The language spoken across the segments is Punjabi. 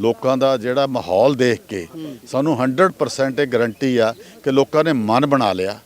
ਲੋਕਾਂ ਦਾ ਜਿਹੜਾ ਮਾਹੌਲ ਦੇਖ ਕੇ ਸਾਨੂੰ 100% ਇਹ ਗਰੰਟੀ ਆ ਕਿ ਲੋਕਾਂ ਨੇ ਮਨ ਬਣਾ ਲਿਆ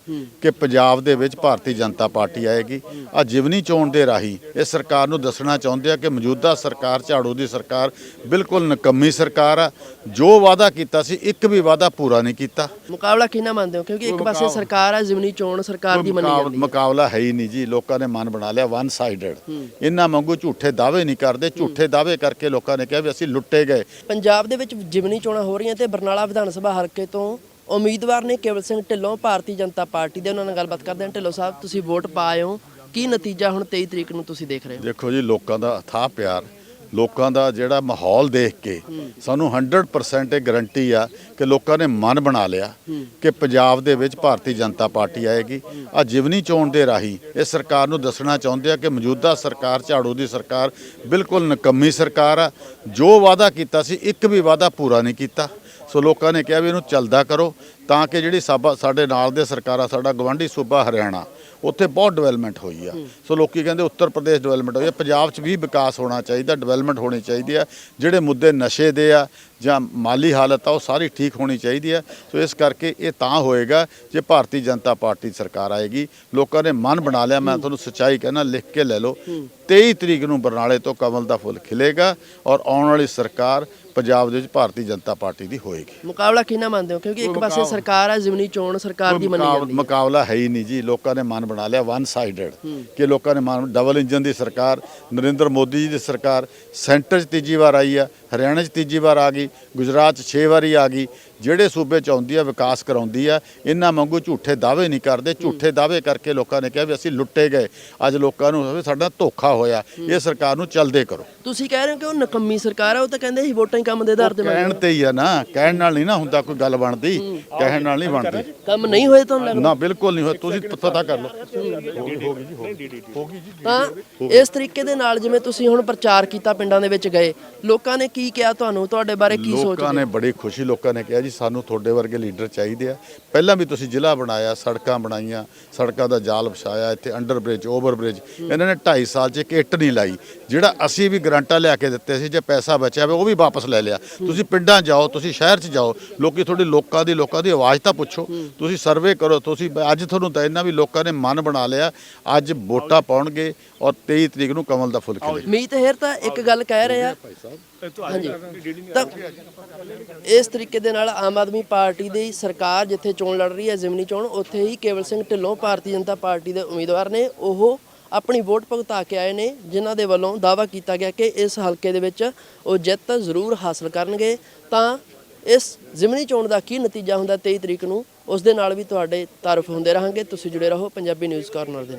ਕਿ ਪੰਜਾਬ ਦੇ ਵਿੱਚ ਭਾਰਤੀ ਜਨਤਾ ਪਾਰਟੀ ਆਏਗੀ। ਆ ਜਿਵਨੀ ਚੋਣ ਦੇ ਰਾਹੀਂ ਇਹ ਸਰਕਾਰ ਨੂੰ ਦੱਸਣਾ ਚਾਹੁੰਦੇ ਆ ਕਿ ਮੌਜੂਦਾ ਸਰਕਾਰ ਝਾੜੂ ਦੀ ਸਰਕਾਰ ਬਿਲਕੁਲ ਨਕੰਮੀ ਸਰਕਾਰ ਆ। ਜੋ ਵਾਅਦਾ ਕੀਤਾ ਸੀ ਇੱਕ ਵੀ ਵਾਅਦਾ ਪੂਰਾ ਨਹੀਂ ਕੀਤਾ। ਮੁਕਾਬਲਾ ਕਿਹਨਾਂ ਮੰਨਦੇ ਹੋ? ਕਿਉਂਕਿ ਇੱਕ ਪਾਸੇ ਸਰਕਾਰ ਹੈ ਜ਼ਮੀਨੀ ਚੋਣ ਸਰਕਾਰ ਦੀ ਮੰਨੀ ਜਾਂਦੀ ਮੁਕਾਬਲਾ ਹੈ ਹੀ ਨਹੀਂ ਜੀ। ਲੋਕਾਂ ਨੇ ਮਨ ਬਣਾ ਲਿਆ ਵਨ ਸਾਈਡਡ ਇਹਨਾਂ ਵਾਂਗੂ ਝੂਠੇ ਦਾਅਵੇ ਨਹੀਂ ਕਰਦੇ। ਝੂਠੇ ਦਾਅਵੇ ਕਰਕੇ ਲੋਕਾਂ ਨੇ ਕਿਹਾ ਵੀ ਅਸੀਂ ਲੁੱਟੇ ਗਏ। ਪੰਜਾਬ ਦੇ ਵਿੱਚ ਜਿਮਨੀ ਚੋਣਾਂ ਹੋ ਰਹੀਆਂ ਤੇ ਬਰਨਾਲਾ ਵਿਧਾਨ ਸਭਾ ਹਲਕੇ ਤੋਂ ਉਮੀਦਵਾਰ ਨੇ ਕੇਵਲ ਸਿੰਘ ਢਿੱਲੋਂ ਭਾਰਤੀ ਜਨਤਾ ਪਾਰਟੀ ਦੇ। ਉਹਨਾਂ ਨਾਲ ਗੱਲਬਾਤ ਕਰਦੇ ਹਾਂ। ਢਿੱਲੋਂ ਸਾਹਿਬ, ਤੁਸੀਂ ਵੋਟ ਪਾਏ ਹੋ। ਕੀ ਨਤੀਜਾ ਹੁਣ 23 ਤਰੀਕ ਨੂੰ ਤੁਸੀਂ ਦੇਖ ਰਹੇ ਹੋ? ਦੇਖੋ ਜੀ, ਲੋਕਾਂ ਦਾ ਅਥਾਹ ਪਿਆਰ। ਲੋਕਾਂ ਦਾ ਜਿਹੜਾ ਮਾਹੌਲ ਦੇਖ ਕੇ ਸਾਨੂੰ 100% ਇਹ ਗਰੰਟੀ ਆ ਕਿ ਲੋਕਾਂ ਨੇ ਮਨ ਬਣਾ ਲਿਆ ਕਿ ਪੰਜਾਬ ਦੇ ਵਿੱਚ ਭਾਰਤੀ ਜਨਤਾ ਪਾਰਟੀ ਆਏਗੀ। ਆ ਜਿਵਨੀ ਚੋਣ ਦੇ ਰਾਹੀਂ ਇਹ ਸਰਕਾਰ ਨੂੰ ਦੱਸਣਾ ਚਾਹੁੰਦੇ ਆ ਕਿ ਮੌਜੂਦਾ ਸਰਕਾਰ, ਝਾੜੂ ਦੀ ਸਰਕਾਰ ਬਿਲਕੁਲ ਨਕੰਮੀ ਸਰਕਾਰ ਆ। ਜੋ ਵਾਅਦਾ ਕੀਤਾ ਸੀ, ਇੱਕ ਵੀ ਵਾਅਦਾ ਪੂਰਾ ਨਹੀਂ ਕੀਤਾ। ਸੋ ਲੋਕਾਂ ਨੇ ਕਿਹਾ ਵੀ ਇਹਨੂੰ ਚੱਲਦਾ ਕਰੋ। ਤਾਂ ਕਿ ਜਿਹੜੀ ਸਾਬਾ ਸਾਡੇ ਨਾਲ ਦੇ ਸਰਕਾਰਾਂ ਸਾਡਾ ਗਵਾਂਢੀ ਸੂਬਾ ਹਰਿਆਣਾ ਉੱਥੇ ਬਹੁਤ ਡਿਵੈਲਪਮੈਂਟ ਹੋਈ ਆ। ਸੋ ਲੋਕੀ ਕਹਿੰਦੇ ਉੱਤਰ ਪ੍ਰਦੇਸ਼ ਡਿਵੈਲਪਮੈਂਟ ਹੋਈ ਆ। ਪੰਜਾਬ 'ਚ ਵੀ ਵਿਕਾਸ ਹੋਣਾ ਚਾਹੀਦਾ ਡਿਵੈਲਪਮੈਂਟ ਹੋਣੀ ਚਾਹੀਦੀ ਆ। ਜਿਹੜੇ ਮੁੱਦੇ ਨਸ਼ੇ ਦੇ ਆ ਜਾਂ ਮਾਲੀ ਹਾਲਤ ਆ ਉਹ ਸਾਰੀ ਠੀਕ ਹੋਣੀ ਚਾਹੀਦੀ ਆ। ਸੋ ਇਸ ਕਰਕੇ ਇਹ ਤਾਂ ਹੋਏਗਾ ਜੇ ਭਾਰਤੀ ਜਨਤਾ ਪਾਰਟੀ ਸਰਕਾਰ ਆਏਗੀ। ਲੋਕਾਂ ਨੇ ਮਨ ਬਣਾ ਲਿਆ ਮੈਂ ਤੁਹਾਨੂੰ ਸੱਚਾਈ ਕਹਿਣਾ ਲਿਖ ਕੇ ਲੈ ਲਓ। 23 ਤਰੀਕ ਨੂੰ ਬਰਨਾਲੇ ਤੋਂ ਕਮਲ ਦਾ ਫੁੱਲ ਖਿਲੇਗਾ ਔਰ ਆਉਣ ਵਾਲੀ ਸਰਕਾਰ ਪੰਜਾਬ ਦੇ ਵਿੱਚ ਭਾਰਤੀ ਜਨਤਾ ਪਾਰਟੀ ਦੀ ਹੋਏਗੀ। ਮੁਕਾਬਲਾ ਕਿਹਨਾਂ ਮੰਨਦੇ ਹੋ? ਕਿਉਂਕਿ ਇੱਕ ਪਾਸੇ ਸਰਕਾਰ ਹੈ ਜ਼ਮਨੀ ਚੋਣ ਸਰਕਾਰ ਦੀ ਮੰਨੀ ਜਾਂਦੀ ਹੈ ਮੁਕਾਬਲਾ ਹੈ ਹੀ ਨਹੀਂ ਜੀ। ਲੋਕਾਂ ਨੇ ਮਨ ਬਣਾ ਲਿਆ ਵਨ ਸਾਈਡਡ ਕਿ ਲੋਕਾਂ ਨੇ ਮਨ ਡਬਲ ਇੰਜਨ ਦੀ ਸਰਕਾਰ ਨਰਿੰਦਰ ਮੋਦੀ ਜੀ ਦੀ ਸਰਕਾਰ ਸੈਂਟਰ 'ਚ ਤੀਜੀ ਵਾਰ ਆਈ ਆ ਹਰਿਆਣਾ 'ਚ ਤੀਜੀ ਵਾਰ ਆ ਗਈ ਗੁਜਰਾਤ 'ਚ 6 ਵਾਰੀ ਆ ਗਈ। ਜਿਹੜੇ ਸੂਬੇ 'ਚ ਆਉਂਦੀ ਆ ਵਿਕਾਸ ਕਰਾਉਂਦੀ ਆ ਇਹਨਾਂ ਵਾਂਗੂ ਝੂਠੇ ਦਾਅਵੇ ਨਹੀਂ ਕਰਦੇ। ਝੂਠੇ ਦਾਅਵੇ ਕਰਕੇ ਲੋਕਾਂ ਨੇ ਕਿਹਾ ਵੀ ਅਸੀਂ ਲੁੱਟੇ ਗਏ। ਅੱਜ ਲੋਕਾਂ ਨੂੰ ਸਾਡਾ ਧੋਖਾ ਹੋਇਆ। ਇਹ ਸਰਕਾਰ ਨੂੰ ਚੱਲਦੇ ਕਰੋ। ਤੁਸੀਂ ਕਹਿ ਰਹੇ ਹੋ ਕਿ ਉਹ ਨਕੰਮੀ ਸਰਕਾਰ ਹੈ ਉਹ ਤਾਂ ਕਹਿੰਦੇ ਸੀ ਵੋਟਾਂ ਹੀ ਕੰਮ ਦੇ ਆਧਾਰ ਤੇ ਕਹਿਣ ਤੇ ਹੀ ਆ ਨਾ ਕਹਿਣ ਨਾਲ ਨਹੀਂ ਨਾ ਹੁੰਦਾ ਕੋਈ ਗੱਲ ਬਣਦੀ। ਕਹਿਣ ਨਾਲ ਨਹੀਂ ਬਣਦੀ। ਕੰਮ ਨਹੀਂ ਹੋਏ ਤੁਹਾਨੂੰ ਲੱਗਦਾ ਨਾ। ਬਿਲਕੁਲ ਨਹੀਂ ਹੋਇਆ ਤੁਸੀਂ ਪਤਾ ਕਰ ਲਓ। ਤਾਂ ਇਸ ਤਰੀਕੇ ਦੇ ਨਾਲ ਜਿਵੇਂ ਤੁਸੀਂ ਹੁਣ ਪ੍ਰਚਾਰ ਕੀਤਾ ਪਿੰਡਾਂ ਦੇ ਵਿੱਚ ਗਏ ਲੋਕਾਂ ਨੇ ਕੀ ਕਿਹਾ ਤੁਹਾਨੂੰ? ਤੁਹਾਡੇ ਬਾਰੇ ਕੀ ਲੋਕਾਂ ਸੋਚਦੇ ਨੇ ਬੜੀ ਖੁਸ਼ੀ ਲੋਕਾਂ ਨੇ ਕਿਹਾ ਜੀ ਸਾਨੂੰ ਤੁਹਾਡੇ ਵਰਗੇ ਲੀਡਰ ਚਾਹੀਦੇ ਆ। ਪਹਿਲਾਂ ਵੀ ਤੁਸੀਂ ਜ਼ਿਲ੍ਹਾ ਬਣਾਇਆ, ਸੜਕਾਂ ਬਣਾਈਆਂ, ਸੜਕਾਂ ਦਾ ਜਾਲ ਵਿਛਾਇਆ, ਇੱਥੇ ਅੰਡਰ ਬ੍ਰਿਜ ਓਵਰ ਬ੍ਰਿਜ ਇਹਨਾਂ ਨੇ 2.5 ਸਾਲ 'ਚ ਇੱਕ ਇੱਟ ਨਹੀਂ ਲਾਈ। ਜਿਹੜਾ ਅਸੀਂ ਵੀ ਗਰੰਟਾਂ ਲਿਆ ਕੇ ਦਿੱਤੇ ਸੀ, ਜੇ ਪੈਸਾ ਬਚਿਆ ਹੋਵੇ, ਉਹ ਵੀ ਵਾਪਸ ਲੈ ਲਿਆ। ਤੁਸੀਂ ਪਿੰਡਾਂ ਜਾਓ, ਤੁਸੀਂ ਸ਼ਹਿਰ 'ਚ ਜਾਓ, ਲੋਕੀ ਤੁਹਾਡੀ ਲੋਕਾਂ ਦੀ ਲੋਕਾਂ ਦੀ ਆਵਾਜ਼ ਤਾਂ ਪੁੱਛੋ। ਤੁਸੀਂ ਸਰਵੇ ਕਰੋ, ਤੁਸੀਂ ਅੱਜ ਤੁਹਾਨੂੰ ਤਾਂ ਇਹਨਾਂ ਵੀ ਲੋਕਾਂ ਨੇ ਮਨ ਬਣਾ ਲਿਆ, ਅੱਜ ਵੋਟਾਂ ਪਾਉਣਗੇ ਔਰ 23 ਤਰੀਕ ਨੂੰ ਕਮਲ ਦਾ ਫੁੱਲ ਖਿਲੇ। ਮੀਤ ਹੇਰ ਤਾਂ ਇੱਕ ਗੱਲ ਕਹਿ ਰਹੇ ਆ ਹਾਂਜੀ। ਤਾਂ ਇਸ ਤਰੀਕੇ ਦੇ ਨਾਲ ਆਮ ਆਦਮੀ ਪਾਰਟੀ ਦੀ ਸਰਕਾਰ ਜਿੱਥੇ ਚੋਣ ਲੜ ਰਹੀ ਹੈ ਜ਼ਿਮਨੀ ਚੋਣ ਉੱਥੇ ਹੀ ਕੇਵਲ ਸਿੰਘ ਢਿੱਲੋਂ ਭਾਰਤੀ ਜਨਤਾ ਪਾਰਟੀ ਦੇ ਉਮੀਦਵਾਰ ਨੇ। ਉਹ ਆਪਣੀ ਵੋਟ ਭੁਗਤਾ ਕੇ ਆਏ ਨੇ ਜਿਨ੍ਹਾਂ ਦੇ ਵੱਲੋਂ ਦਾਅਵਾ ਕੀਤਾ ਗਿਆ ਕਿ ਇਸ ਹਲਕੇ ਦੇ ਵਿੱਚ ਉਹ ਜਿੱਤ ਜ਼ਰੂਰ ਹਾਸਲ ਕਰਨਗੇ। ਤਾਂ ਇਸ ਜ਼ਿਮਨੀ ਚੋਣ ਦਾ ਕੀ ਨਤੀਜਾ ਹੁੰਦਾ 23 ਤਰੀਕ ਨੂੰ ਉਸ ਦੇ ਨਾਲ ਵੀ ਤੁਹਾਡੇ ਤਾਰਫ ਹੁੰਦੇ ਰਹਾਂਗੇ। ਤੁਸੀਂ ਜੁੜੇ ਰਹੋ ਪੰਜਾਬੀ ਨਿਊਜ਼ ਕਾਰਨਰ ਦੇ।